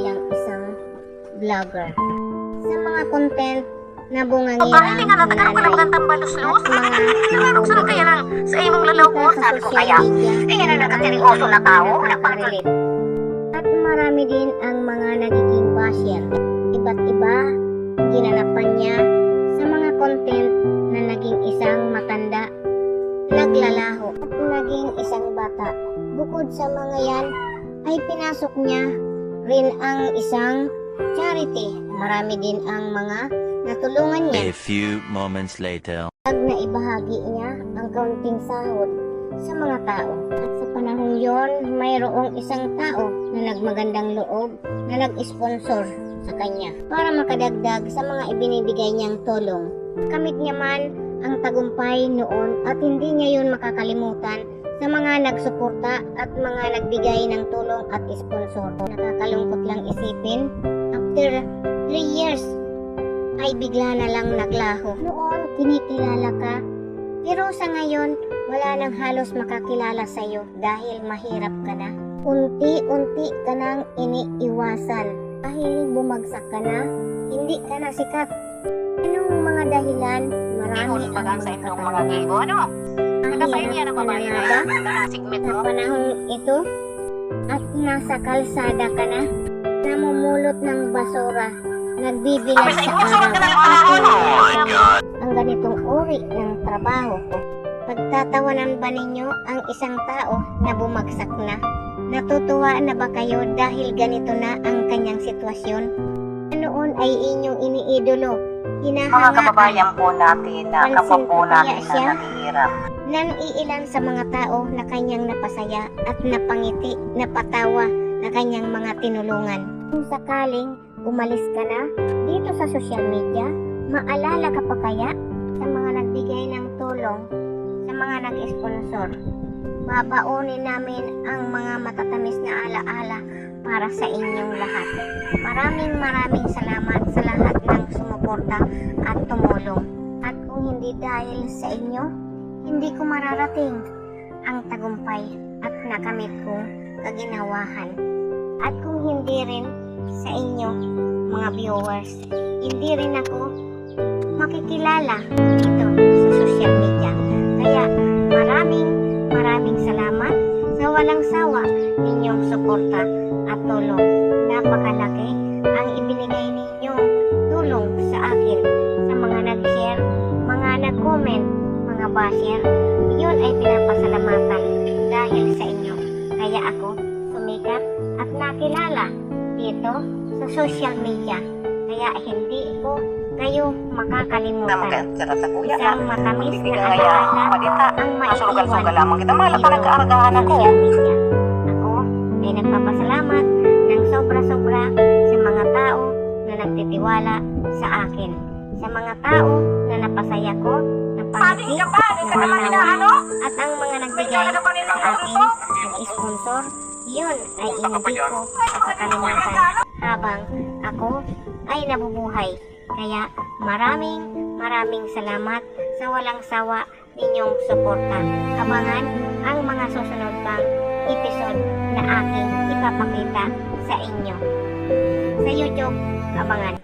bilang isang vlogger. Sa mga content na bungangira, Pagkahiling nga natin ako nanay, ng tambalos-los. at mga Nangarap sa kaya lang sa imong lalawo. sa Sabi ko kaya. media, yan ang nakaseryoso na tao. nakaka-relate. At marami din ang mga nagiging basher. Iba't iba ginanapan niya sa mga content na naging isang matanda, naglalaho at naging isang bata. Bukod sa mga yan, ay pinasok niya rin ang isang charity. Marami din ang mga natulungan niya A few moments later. pag naibahagi niya ang kaunting sahod sa mga tao. At sa panahon yon, mayroong isang tao na nagmagandang loob na nag-sponsor sa kanya para makadagdag sa mga ibinibigay niyang tulong. Kamit niya man ang tagumpay noon at hindi niya yun makakalimutan sa mga nagsuporta at mga nagbigay ng tulong at sponsor. Nakakalungkot lang isipin, after 3 years ay bigla na lang naglaho. Noon, kinikilala ka, pero sa ngayon, wala nang halos makakilala sa'yo dahil mahirap ka na. Unti-unti ka nang iniiwasan dahil bumagsak ka na, hindi ka na sikat. Anong mga dahilan? Marami ang pa sa mga itong mga gigo. Ano? Nakasayin yan Mahirap ang babae na yan. Nakasigmit sa mo. panahong ito at nasa kalsada ka na, namumulot ng basura, nagbibilang sa araw Oh ang ganitong uri ng trabaho ko. Pagtatawanan ba ninyo ang isang tao na bumagsak na? Natutuwa na ba kayo dahil ganito na ang kanyang sitwasyon? Noon ay inyong iniidolo, Mga kababayan po natin na kapwa po natin na naghihirap. nan iilan sa mga tao na kanyang napasaya at napangiti, napatawa na kanyang mga tinulungan. Kung sakaling umalis ka na dito sa social media, maalala ka pa kaya sa mga nagbigay ng tulong, sa mga nag-sponsor. Babaunin namin ang mga matatamis na alaala para sa inyong lahat. Maraming maraming salamat sa lahat ng sumuporta at tumulong. At kung hindi dahil sa inyo, hindi ko mararating ang tagumpay at nakamit kong kaginawahan. At kung hindi rin sa inyo, mga viewers, hindi rin ako makikilala dito sa social media. Kaya maraming maraming salamat sa walang sawa ninyong suporta at tulong. Napakalaki ang ibinigay ninyong tulong sa akin sa mga nag-share, mga nag-comment, mga basher. Yun ay pinapasalamatan dahil sa inyo. Kaya ako sumikat at nakilala dito sa social media. Kaya hindi ko kayo makakalimutan. Isang matamis na alaala ang maiiwan lamang kita. Mahal dito ka nag-aaragaan ako. social media. Nagtitiwala sa akin. Sa mga tao na napasaya ko, napangiti, napanawa, at ang mga nagbigay sa akin ng sponsor, yun ay hindi ko makakalimutan habang ako ay nabubuhay. Kaya maraming maraming salamat sa walang sawa ninyong suporta. Abangan ang mga susunod pang episode na aking ipapakita sa inyo. Sa YouTube, abangan.